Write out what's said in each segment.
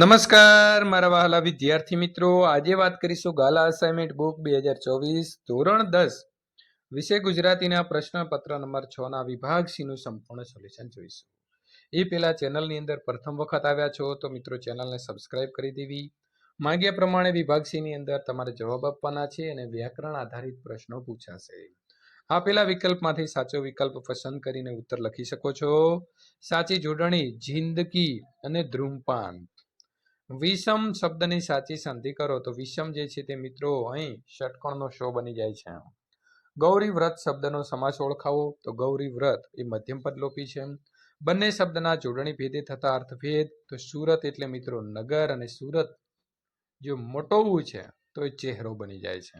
નમસ્કાર, મારા વહાલા વિદ્યાર્થી મિત્રો. આજે વાત કરીશું ગાલા અસાઇનમેન્ટ બુક બે હજાર ચોવીસ, ધોરણ દસ. વિષય ગુજરાતીના પ્રશ્નપત્ર નંબર છ ના વિભાગ સીનું સંપૂર્ણ સોલ્યુશન જોઈશું. એ પહેલા ચેનલની અંદર પ્રથમ વખત આવ્યા છો તો મિત્રો ચેનલને સબસ્ક્રાઇબ કરી દેવી. માંગ્યા પ્રમાણે વિભાગ સીની અંદર તમારે જવાબ આપવાના છે અને વ્યાકરણ આધારિત પ્રશ્નો પૂછાશે. આપેલા વિકલ્પમાંથી સાચો વિકલ્પ પસંદ કરીને ઉત્તર લખી શકો છો. સાચી જોડણી, જિંદગી અને ધૂમપાન. વિષમ શબ્દની સાચી સંધિ કરો તો વિષમ જે છે તે મિત્રો અહીં ષટકોણનો શો બની જાય છે. ગૌરી વ્રત શબ્દનો સમાસ ઓળખાવો તો ગૌરી વ્રત એ મધ્યમ પદલોપી છે. બંને શબ્દના જોડણી ભેદે થતા અર્થભેદ તો સુરત એટલે મિત્રો નગર અને સુરત જો મોટોવું છે તો એ ચહેરો બની જાય છે.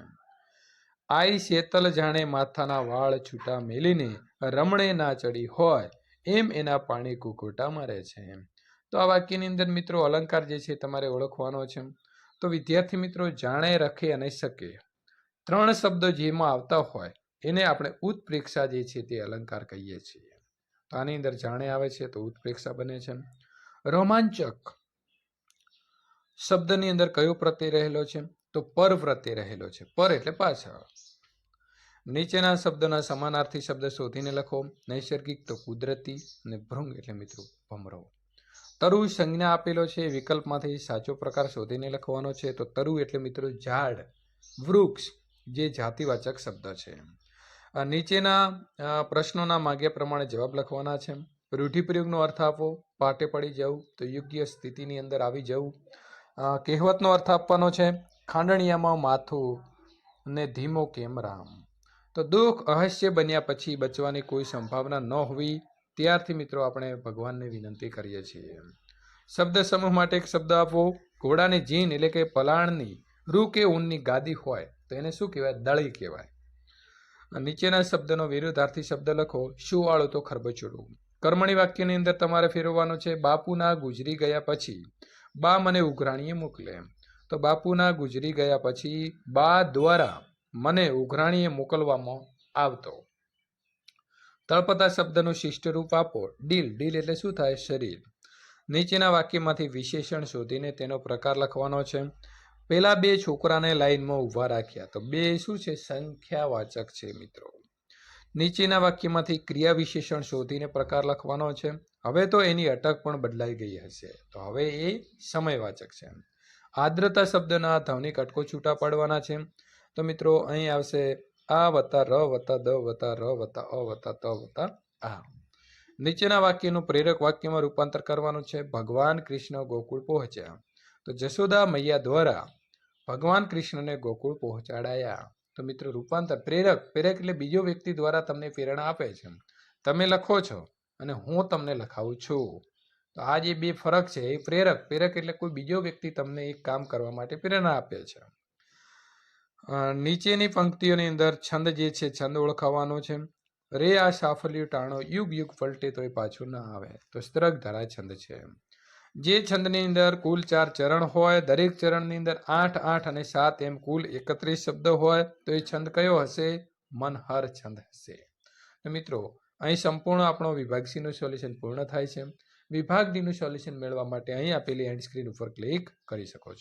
આઈ શેતલ જાણે માથાના વાળ છૂટા મેલીને રમણે ના ચડી હોય એમ એના પાણી કુકુટા મારે છે. તો આ વાક્યની અંદર મિત્રો અલંકાર જે છે તમારે ઓળખવાનો છે. તો વિદ્યાર્થી મિત્રો જાણે, રખે અને શકે. ત્રણ શબ્દો જેમાં આવતા હોય એને આપણે ઉત્પ્રેક્ષા જે છે તે અલંકાર કહીએ છીએ. તો આની અંદર જાણે આવે છે તો ઉત્પ્રેક્ષા બને છે. રોમાંચક શબ્દની અંદર કયો પ્રત્યય રહેલો છે? તો પર પ્રત્યય રહેલો છે. પર એટલે પાછળ. નીચેના શબ્દોના સમાનાર્થી શબ્દ શોધીને લખો. નૈસર્ગિક તો કુદરતી અને ભૃંગ એટલે મિત્રો ભમરો. તરુ સંજ્ઞા આપેલો છે, વિકલ્પમાંથી સાચો પ્રકાર શોધીને લખવાનો છે. તો તરુ એટલે મિત્રો ઝાડ, વૃક્ષ, જે જાતિવાચક શબ્દ છે. નીચેના પ્રશ્નોના માગ્યા પ્રમાણે જવાબ લખવાના છે. રૂઢિપ્રયોગનો અર્થ આપો, પાટે પડી જવું, તો યોગ્ય સ્થિતિની અંદર આવી જવું. કહેવતનો અર્થ આપવાનો છે, ખાંડણિયામાં માથું ને ધીમો કેમ રામ? તો દુઃખ, અહસ્ય બન્યા પછી બચવાની કોઈ સંભાવના ન હોવી ત્યારથી મિત્રો આપણે ભગવાનને વિનંતી કરીએ છીએ શબ્દ સમૂહ માટે એક શબ્દ આપવો ઘોડાની જીન એટલે કે પલાણની રૂ કે ઊનની ગાદી હોય તો એને શું કહેવાય? દળી કહેવાય. નીચેના શબ્દનો વિરુદ્ધાર્થી શબ્દ લખો, શું વાળું તો ખરબચડું. કર્મણી વાક્યની અંદર તમારે ફેરવવાનું છે, બાપુના ગુજરી ગયા પછી, બા મને ઉઘરાણીએ મોકલે તો બાપુના ગુજરી ગયા પછી બા દ્વારા મને ઉઘરાણીએ મોકલવામાં આવતો. તળપતા શબ્દનું શિષ્ટ રૂપ આપો ડીલ. ડીલ એટલે શું થાય? શરીર. નીચેના વાક્યમાંથી વિશેષણ શોધીને તેનો પ્રકાર લખવાનો છે. પેલા બે છોકરાને લાઈનમાં ઊભા રાખ્યા. તો બે શું છે? સંખ્યાવાચક છે, મિત્રો. નીચેના વાક્યમાંથી ક્રિયા વિશેષણ શોધીને પ્રકાર લખવાનો છે. હવે તો એની અટક પણ બદલાઈ ગઈ હશે. તો હવે એ સમયવાચક છે. આદ્રતા શબ્દના ધ્વનિક અટકો છૂટા પાડવાના છે. તો મિત્રો, અહીં આવશે આ વત્તા ર વત્તા દ વત્તા ર વત્તા અ વત્તા ત વત્તા આ. નીચેના વાક્યનું પ્રેરક વાક્યમાં રૂપાંતર કરવાનું છે. ભગવાન કૃષ્ણ ગોકુળ પહોંચ્યા. તો જશોદા મૈયા દ્વારા ભગવાન કૃષ્ણને ગોકુળ પહોંચાડાયા. તો મિત્રો રૂપાંતર પ્રેરક પ્રેરક એટલે બીજો વ્યક્તિ દ્વારા તમને પ્રેરણા આપે છે. તમે લખો છો અને હું તમને લખાવું છું. તો આ જે બે ફરક છે એ પ્રેરક પ્રેરક એટલે કોઈ બીજો વ્યક્તિ તમને એક કામ કરવા માટે પ્રેરણા આપે છે. નીચેની પંક્તિઓની અંદર છંદ જે છે, છંદ ઓળખાવાનો છે. રે આ સાફલ્યું ટાણો યુગ યુગ પલટે એ પાછું ના આવે. તો સ્ત્રક ધરા છંદ છે. જે છંદની અંદર કુલ ચાર ચરણ હોય, દરેક ચરણની અંદર આઠ આઠ અને સાત એમ કુલ એકત્રીસ શબ્દ હોય, તો એ છંદ કયો હશે? મનહર છંદ હશે. મિત્રો, અહીં સંપૂર્ણ આપણો વિભાગ સોલ્યુશન પૂર્ણ થાય છે. વિભાગ ડીનું સોલ્યુશન મેળવવા માટે અહીં આપેલી એન્ડ સ્ક્રીન ઉપર ક્લિક કરી શકો છો.